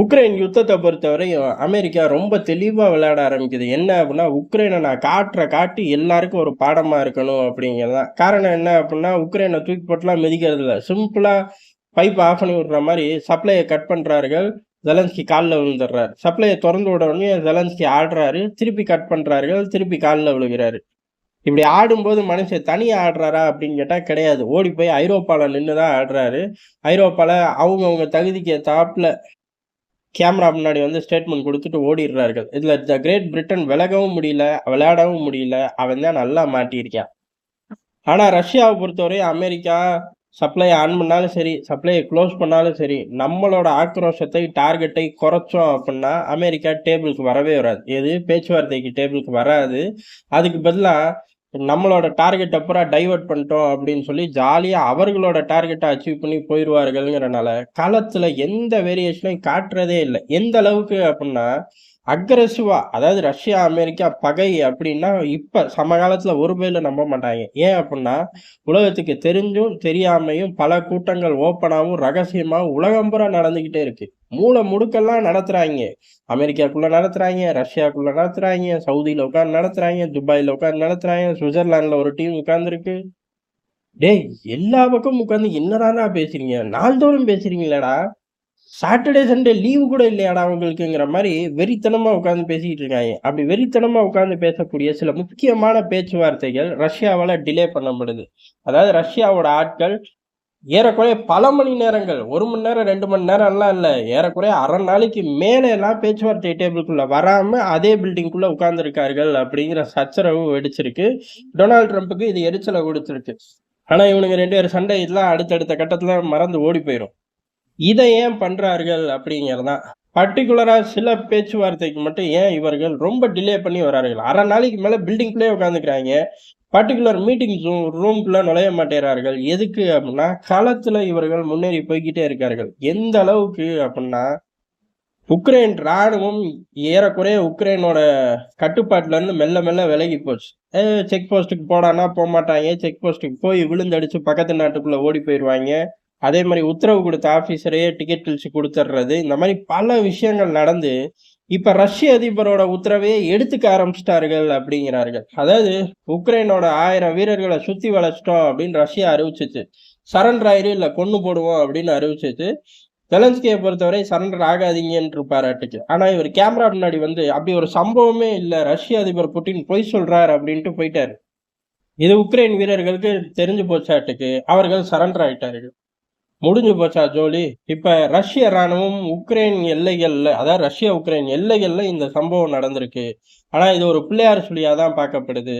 Ukraine யுத்தத்தை பொறுத்தவரையும் America ரொம்ப தெளிவாக விளையாட ஆரம்பிக்குது. என்ன அப்படின்னா உக்ரைனை நான் காட்டுற காட்டு எல்லாருக்கும் ஒரு பாடமாக இருக்கணும் அப்படிங்கிறது தான். காரணம் என்ன அப்படின்னா உக்ரைனை தூக்கி போட்டுலாம் மிதிக்கிறது சிம்பிளாக சிம்பிளா ஆஃப் பண்ணி விடுற மாதிரி சப்ளையை கட் பண்ணுறார்கள் ஜெலன்ஸ்கி காலில் விழுந்துடுறாரு. சப்ளையை திறந்து விட உடனே ஜெலன்ஸ்கி ஆடுறாரு. திருப்பி கட் பண்ணுறார்கள் திருப்பி காலில் விழுகிறாரு. இப்படி ஆடும்போது மனுஷன் தனியாக ஆடுறாரா அப்படின்னு கேட்டால் கிடையாது. ஓடி போய் ஐரோப்பாவில் நின்று தான் ஆடுறாரு. ஐரோப்பாவில் அவங்கவுங்க தகுதிக்கு தாப்பில் கேமரா முன்னாடி வந்து ஸ்டேட்மெண்ட் கொடுத்துட்டு ஓடிடுறார்கள். இதில் த கிரேட் பிரிட்டன் விலகவும் முடியல, விளையாடவும் முடியல. அவன் தான் நல்லா மாட்டியிருக்கான். ஆனால் ரஷ்யாவை பொறுத்தவரையும் அமெரிக்கா சப்ளை ஆன் பண்ணாலும் சரி, சப்ளையை க்ளோஸ் பண்ணாலும் சரி, நம்மளோட ஆக்ரோஷத்தை, டார்கெட்டை குறைச்சோம் அப்படின்னா அமெரிக்கா டேபிளுக்கு வரவே வராது. எது பேச்சுவார்த்தைக்கு டேபிளுக்கு வராது. அதுக்கு பதிலாக நம்மளோட டார்கெட்டை பூரா டைவர்ட் பண்ணிட்டோம் அப்படின்னு சொல்லி ஜாலியாக அவர்களோட டார்கெட்டை அச்சீவ் பண்ணி போயிடுவார்கள்ங்கிறனால களத்தில் எந்த வேரியேஷனையும் காட்டுறதே இல்லை. எந்த அளவுக்கு அப்படின்னா அக்ரெசிவா அதாவது ரஷ்யா, அமெரிக்கா பகை அப்படின்னா, இப்ப சமகாலத்துல ஒரு பயலும் நம்ப மாட்டாங்க ஏன் அப்படின்னா உலகத்துக்கு தெரிஞ்சும், தெரியாமையும் பல கூட்டங்கள் ஓப்பனாகவும் ரகசியமாகவும் உலகம் பூரா நடந்துகிட்டே இருக்கு. மூளை முடுக்கெல்லாம் நடத்துகிறாங்க அமெரிக்காக்குள்ள நடத்துகிறாங்க ரஷ்யாக்குள்ள நடத்துகிறாங்க சவுதியில உட்காந்து நடத்துகிறாங்க துபாயில் உட்காந்து நடத்துகிறாங்க சுவிட்சர்லாந்துல ஒரு டீம் உட்காந்துருக்கு டேய்! எல்லா பக்கமும் உட்காந்து என்னடாடா பேசுறீங்க? நாள்தோறும் பேசுறீங்களேடா! சாட்டர்டே, சண்டே லீவு கூட இல்லையாடா அவங்களுக்குங்கிற மாதிரி வெறித்தனமாக உட்காந்து பேசிக்கிட்டு இருக்காங்க அப்படி வெறித்தனமாக உட்காந்து பேசக்கூடிய சில முக்கியமான பேச்சுவார்த்தைகள் ரஷ்யாவால் டிலே பண்ணப்படுது. அதாவது ரஷ்யாவோட ஆட்கள் ஏறக்குறைய பல மணி நேரங்கள் ஒரு மணி நேரம், ரெண்டு மணி நேரம்லாம் இல்லை ஏறக்குறைய அரை நாளைக்கு மேலெல்லாம் பேச்சுவார்த்தை டேபிள்குள்ளே வராமல் அதே பில்டிங்குள்ளே உட்காந்துருக்கார்கள் அப்படிங்கிற சச்சரவு வெடிச்சிருக்கு. டொனால்ட் ட்ரம்ப்புக்கு இது எரிச்சலை கொடுத்துருக்கு ஆனால் இவனுங்க ரெண்டு பேரும் சண்டை இதெல்லாம் அடுத்தடுத்த கட்டத்தில் மறந்து ஓடி போயிடும் இதை ஏன் பண்ணுறார்கள் அப்படிங்கிறது தான். சில பேச்சுவார்த்தைக்கு மட்டும் ஏன் இவர்கள் ரொம்ப டிலே பண்ணி வரார்கள். அரை நாளைக்கு மேலே பில்டிங்குள்ளே உட்காந்துக்கிறாங்க பர்ட்டிகுலர் மீட்டிங் ரூம் நுழைய மாட்டேங்கிறார்கள். எதுக்கு அப்படின்னா களத்தில் இவர்கள் முன்னேறி போய்கிட்டே இருக்கார்கள். எந்த அளவுக்கு அப்படின்னா உக்ரைன் ராணுவம் ஏறக்குறைய உக்ரைனோட கட்டுப்பாட்டிலேருந்து மெல்ல மெல்ல விலகி போச்சு. செக் செக் போடானா போடான்னா மாட்டாங்க செக் போஸ்ட்டுக்கு போய் விழுந்தடிச்சு பக்கத்து நாட்டுக்குள்ளே ஓடி போயிடுவாங்க அதே மாதிரி உத்தரவு கொடுத்த ஆஃபீஸரையே டிக்கெட் கிழிச்சு கொடுத்துட்றது இந்த மாதிரி பல விஷயங்கள் நடந்து, இப்போ ரஷ்ய அதிபரோட உத்தரவையே எடுத்துக்க ஆரம்பிச்சிட்டார்கள் அப்படிங்கிறார்கள். அதாவது உக்ரைனோட ஆயிரம் வீரர்களை சுற்றி வளைச்சிட்டோம் அப்படின்னு ரஷ்யா அறிவிச்சிச்சு சரண்டர் ஆயிரு இல்லை கொண்டு போடுவோம் அப்படின்னு அறிவிச்சிச்சு ஜெலன்ஸ்கிய பொறுத்தவரை சரண்டர் ஆகாதீங்கன்ருப்பாராட்டுக்கு. ஆனால் இவர் கேமரா முன்னாடி வந்து அப்படி ஒரு சம்பவமே இல்லை ரஷ்ய அதிபர் புட்டின் பொய் சொல்கிறார் அப்படின்ட்டு போயிட்டாரு. இது உக்ரைன் வீரர்களுக்கு தெரிஞ்சு போச்சாட்டுக்கு. அவர்கள் சரண்டர் ஆயிட்டார்கள். முடிஞ்சு போச்சா ஜோலி? இப்ப ரஷ்ய ராணுவம் உக்ரைன் எல்லைகள்ல அதாவது ரஷ்யா, உக்ரைன் எல்லைகள்ல இந்த சம்பவம் நடந்திருக்கு. ஆனால் இது ஒரு பிள்ளையார் சொல்லியாக தான் பார்க்கப்படுது.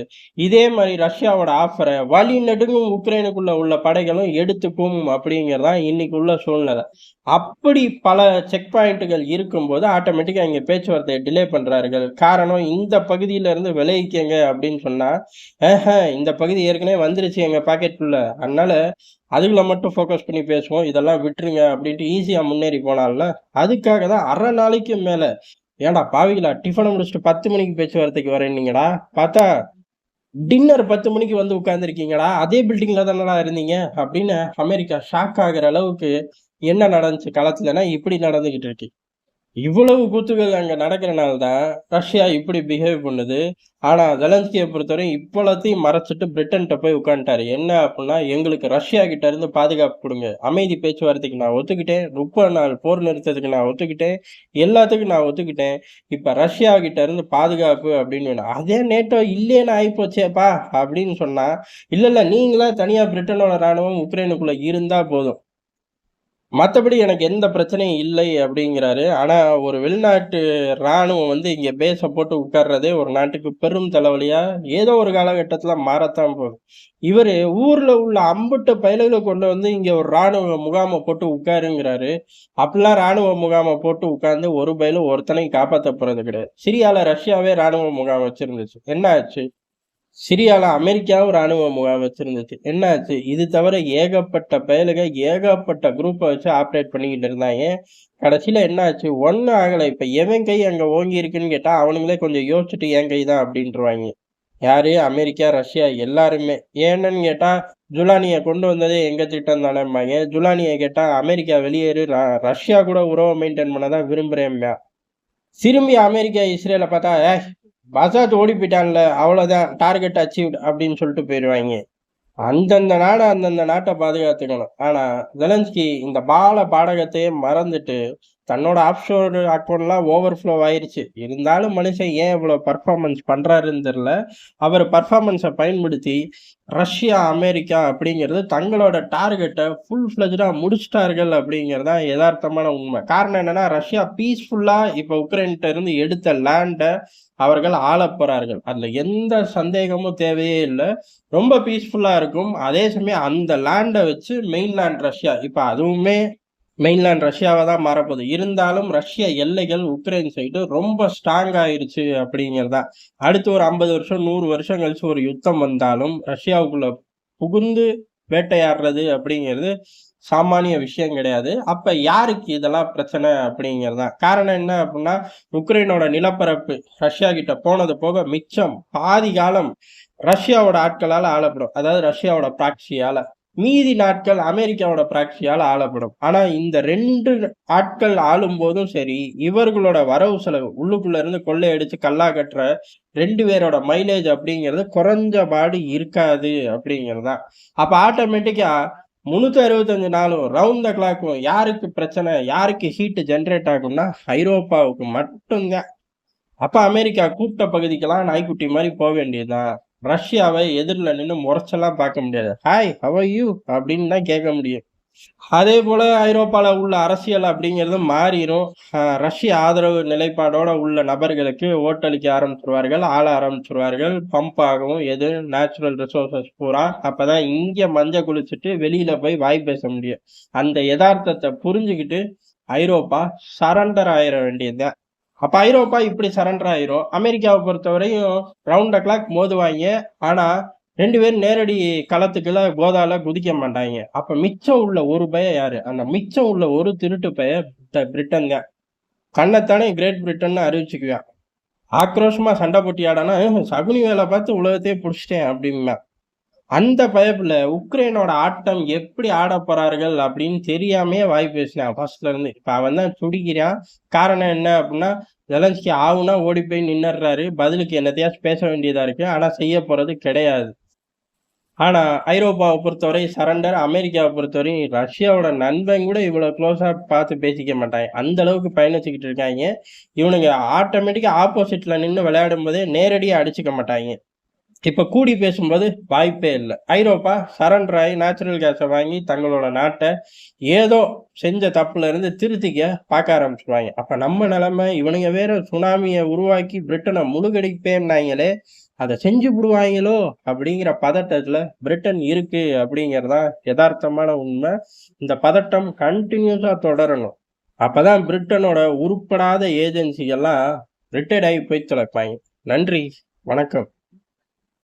இதே மாதிரி ரஷ்யாவோட ஆஃபரை வழி நெடுங்கும் உக்ரைனுக்குள்ள உள்ள படைகளும் எடுத்துக்கும் அப்படிங்கிறது தான் இன்னைக்கு உள்ள சூழ்நிலை. அப்படி பல செக் பாயிண்ட்டுகள் இருக்கும்போது ஆட்டோமேட்டிக்காக இங்கே பேச்சுவார்த்தையை டிலே பண்ணுறார்கள் காரணம் இந்த பகுதியிலேருந்து இருந்து அப்படின்னு சொன்னால் ஆஹ இந்த பகுதி ஏற்கனவே வந்துருச்சு எங்கள் பாக்கெட்குள்ள. அதனால அதுகளை மட்டும் ஃபோக்கஸ் பண்ணி பேசுவோம். இதெல்லாம் விட்டுருங்க அப்படின்ட்டு ஈஸியாக முன்னேறி போலாம்ல. அதுக்காக தான் அரை நாளைக்கு மேலே ஏன்டா பாவிகளா டிஃபன முடிச்சுட்டு 10 மணிக்கு பேச்சுவார்த்தைக்கு வரேன்னீங்கடா. பார்த்தா டின்னர் 10 மணிக்கு வந்து உட்காந்துருக்கீங்களா அதே பில்டிங்கில் தானடா இருந்தீங்க அப்படின்னு அமெரிக்கா ஷாக் ஆகுற அளவுக்கு என்ன நடந்துச்சு களத்துலன்னா, இப்படி நடந்துகிட்டு இருக்கு. இவ்வளவு கூத்துகள் அங்கே நடக்கிறனால தான் ரஷ்யா இப்படி பிஹேவ் பண்ணுது. ஆனால் ஜெலன்ஸ்கியை பொறுத்தவரையும் இவ்வளத்தையும் மறைச்சிட்டு பிரிட்டன்கிட்ட போய் உட்கார்ந்துட்டாரு. என்ன அப்படின்னா எங்களுக்கு ரஷ்யா கிட்ட இருந்து பாதுகாப்பு கொடுங்க அமைதி பேச்சுவார்த்தைக்கு நான் ஒத்துக்கிட்டேன். 30 நாள் போர் நிறுத்தத்துக்கு நான் ஒத்துக்கிட்டேன். எல்லாத்துக்கும் நான் ஒத்துக்கிட்டேன். இப்போ ரஷ்யா கிட்ட இருந்து பாதுகாப்பு அப்படின்னு வேணும். அதே நேட்டோ இல்லேன்னு ஆகிப்போச்சேப்பா அப்படின்னு சொன்னால் இல்லை இல்லை நீங்களா தனியாக பிரிட்டனோட ராணுவம் உக்ரைனுக்குள்ளே இருந்தால் போதும். மற்றபடி எனக்கு எந்த பிரச்சனையும் இல்லை அப்படிங்கிறாரு. ஆனால் ஒரு வெளிநாட்டு ராணுவம் வந்து இங்கே பேஸை போட்டு உட்கார்றதே ஒரு நாட்டுக்கு பெரும் தலைவலியாக ஏதோ ஒரு காலகட்டத்தில் மாறத்தான் போகும் இவர் ஊரில் உள்ள அம்புட்டு பயல்களை கொண்டு வந்து இங்கே ஒரு இராணுவ முகாமை போட்டு உட்காருங்கிறாரு. அப்படிலாம் ராணுவ முகாமை போட்டு உட்கார்ந்து ஒரு பயலும் ஒருத்தனையும் காப்பாற்ற போகிறது கிடையாது. சிரியாவில் ரஷ்யாவே ராணுவ முகாம் வச்சுருந்துச்சு என்ன ஆச்சு? சிரியாவில் அமெரிக்காவும் ராணுவ முகாம் வச்சுருந்துச்சு. என்னாச்சு? இது தவிர ஏகப்பட்ட பயலுக ஏகப்பட்ட குரூப்பை வச்சு ஆப்ரேட் பண்ணிக்கிட்டு இருந்தாங்க. கடைசியில் என்னாச்சு? ஒன்றும் ஆகலை. இப்போ எவன் கை அங்கே ஓங்கி இருக்குன்னு கேட்டால் அவனுங்களே கொஞ்சம் யோசிச்சுட்டு என் கை தான் அப்படின்ட்டுருவாங்க யாரு? அமெரிக்கா ரஷ்யா எல்லாருமே. ஏன்னு கேட்டால் ஜுலானியை கொண்டு வந்ததே எங்கள் திட்டம் தானேம்பாங்க. ஜுலானியை கேட்டால் அமெரிக்கா வெளியேறு ரஷ்யா கூட உறவை மெயின்டைன் பண்ண தான் விரும்புறேன்யா திரும்பி அமெரிக்கா இஸ்ரேலை பார்த்தா ஏ பசாத் ஓடி போயிட்டான்ல அவ்வளோதான் டார்கெட் அச்சீவ் அப்படின்னு சொல்லிட்டு போயிடுவாங்க. அந்தந்த நாடு அந்தந்த நாட்டை பாதுகாத்துக்கணும். ஆனா ஜெலன்ஸ்கி இந்த பால பாடகத்தையே மறந்துட்டு தன்னோட ஆப்ஷோர் அக்கௌண்ட்லாம் ஓவர்ஃப்ளோ ஆயிடுச்சு இருந்தாலும் மனுஷன் ஏன் இவ்வளோ பர்ஃபார்மன்ஸ் பண்ணுறாருன்னு தெரில அவர் பர்ஃபார்மன்ஸை பயன்படுத்தி ரஷ்யா அமெரிக்கா அப்படிங்கிறது தங்களோட டார்கெட்டை ஃபுல் ஃப்ளஜாக முடிச்சிட்டார்கள் அப்படிங்கிறது தான் யதார்த்தமான உண்மை. காரணம் என்னென்னா ரஷ்யா பீஸ்ஃபுல்லாக இப்போ உக்ரைன்கிட்ட இருந்து எடுத்த லேண்டை அவர்கள் ஆள போகிறார்கள் அதில் எந்த சந்தேகமும் தேவையே இல்லை. ரொம்ப பீஸ்ஃபுல்லாக இருக்கும். அதே சமயம் அந்த லேண்டை வச்சு மெயின்லேண்ட் ரஷ்யா இப்போ அதுவுமே மெயின்லேண்ட் ரஷ்யாவை தான் மாறப்போகுது. இருந்தாலும் ரஷ்ய எல்லைகள் உக்ரைன் சைடு ரொம்ப ஸ்ட்ராங் ஆயிருச்சு அப்படிங்கிறதா. அடுத்து ஒரு ஐம்பது வருஷம் நூறு வருஷம் கழிச்சு ஒரு யுத்தம் வந்தாலும் ரஷ்யாவுக்குள்ள புகுந்து வேட்டையாடுறது அப்படிங்கிறது சாமானிய விஷயம் கிடையாது. அப்ப யாருக்கு இதெல்லாம் பிரச்சனை அப்படிங்கிறது? தான் காரணம் என்ன அப்படின்னா உக்ரைனோட நிலப்பரப்பு ரஷ்யா கிட்ட போனது போக மிச்சம் பாதி காலம் ரஷ்யாவோட ஆட்களால் ஆளப்படும். அதாவது ரஷ்யாவோட பிராக்சியால மீதி நாட்கள் அமெரிக்காவோட பிராக்சியால் ஆளப்படும். ஆனா இந்த ரெண்டு ஆட்கள் ஆளும் போதும் சரி இவர்களோட வரவு செலவு உள்ளுக்குள்ள இருந்து கொள்ளையடிச்சு கல்லா கட்டுற ரெண்டு பேரோட மைலேஜ் அப்படிங்கிறது குறைஞ்ச பாடு இருக்காது அப்படிங்கிறது தான் அப்ப ஆட்டோமேட்டிக்கா முந்நூற்றி அறுபத்தஞ்சு நாளும் ரவுண்ட் த கிளாக்கும் யாருக்கு பிரச்சனை யாருக்கு ஹீட் ஜென்ரேட் ஆகும்னா ஐரோப்பாவுக்கு மட்டும்தான். அப்ப அமெரிக்கா கூப்பிட்ட பகுதிக்கெல்லாம் நாய்க்குட்டி மாதிரி போக வேண்டியதுதான். ரஷ்யாவை எதிரில் நின்று முறைச்செல்லாம் பார்க்க முடியாது. ஹாய் ஹவ் யூ அப்படின்னு தான் கேட்க முடியும். அதே போல ஐரோப்பாவில் உள்ள அரசியல் அப்படிங்கிறது மாறிடும் ரஷ்ய ஆதரவு நிலைப்பாடோட உள்ள நபர்களுக்கு ஓட்டளிக்க ஆரம்பிச்சிருவார்கள் ஆள ஆரம்பிச்சிருவார்கள். பம்ப் ஆகவும் எது நேச்சுரல் ரிசோர்சஸ் பூரா அப்பதான் இங்க மஞ்ச குளிச்சுட்டு வெளியில போய் வாய் பேச முடியும். அந்த யதார்த்தத்தை புரிஞ்சுக்கிட்டு ஐரோப்பா சரண்டர் ஆயிட வேண்டியதுதான். அப்ப ஐரோப்பா இப்படி சரண்டர் ஆயிரும். அமெரிக்காவை பொறுத்தவரையும் ரவுண்ட் அ கிளாக் மோதுவாங்க ஆனா ரெண்டு பேரும் நேரடி களத்துக்குள்ள கோதால குதிக்க மாட்டாங்க அப்ப மிச்சம் உள்ள ஒரு பய யாரு? அந்த மிச்சம் உள்ள ஒரு திருட்டு பய பிரிட்டன் தான் கண்ணத்தானே கிரேட் பிரிட்டன் அறிவிச்சுக்குவேன். ஆக்ரோஷமா சண்டை போட்டி ஆடானா சகுனி வேலை பார்த்து உலகத்தையே பிடிச்சிட்டேன் அப்படின்னா அந்த பயப்பில் உக்ரைனோட ஆட்டம் எப்படி ஆடப்போறார்கள் அப்படின்னு தெரியாமையே வாய் பேசினான். ஃபர்ஸ்ட்ல இருந்து அவன் தான் துடிக்கிறான் காரணம் என்ன அப்படின்னா ஜெலன்ஸ்கி ஆகுனா ஓடி போய் நின்னுறாரு பதிலுக்கு என்னத்தையாச்சும் பேச வேண்டியதாக இருக்கு. ஆனால் செய்ய போகிறது கிடையாது. ஆனால் ஐரோப்பாவை பொறுத்தவரை சரண்டர் அமெரிக்காவை பொறுத்தவரை ரஷ்யாவோட நண்பன் கூட இவ்வளோ க்ளோஸாக பார்த்து பேசிக்க மாட்டாங்க அந்த அளவுக்கு பயணிச்சுக்கிட்டு இருக்காங்க. இவனுங்க ஆட்டோமேட்டிக்காக ஆப்போசிட்டில் நின்று விளையாடும் போதே நேரடியாக அடிச்சுக்க மாட்டாங்க. இப்போ கூடி பேசும்போது வாய்ப்பே இல்லை. ஐரோப்பா சரண்டர் ஆகி நேச்சுரல் கேஸை வாங்கி தங்களோட நாட்டை ஏதோ செஞ்ச தப்புல இருந்து திருத்திக்க பார்க்க ஆரம்பிச்சுருவாங்க. அப்போ நம்ம நிலைமை இவனுங்க வேற சுனாமியை உருவாக்கி பிரிட்டனை முழுகடிப்பேன்னாங்களே அதை செஞ்சு விடுவாங்களோ அப்படிங்கிற பதட்டத்தில் பிரிட்டன் இருக்கு அப்படிங்கிறதான் யதார்த்தமான உண்மை. இந்த பதட்டம் கண்டினியூஸாக தொடரணும். அப்பதான் பிரிட்டனோட உருப்படாத ஏஜென்சிகள்லாம் ரிட்டையர்ட் ஆகி போய் தொலைப்பாங்க. நன்றி வணக்கம்.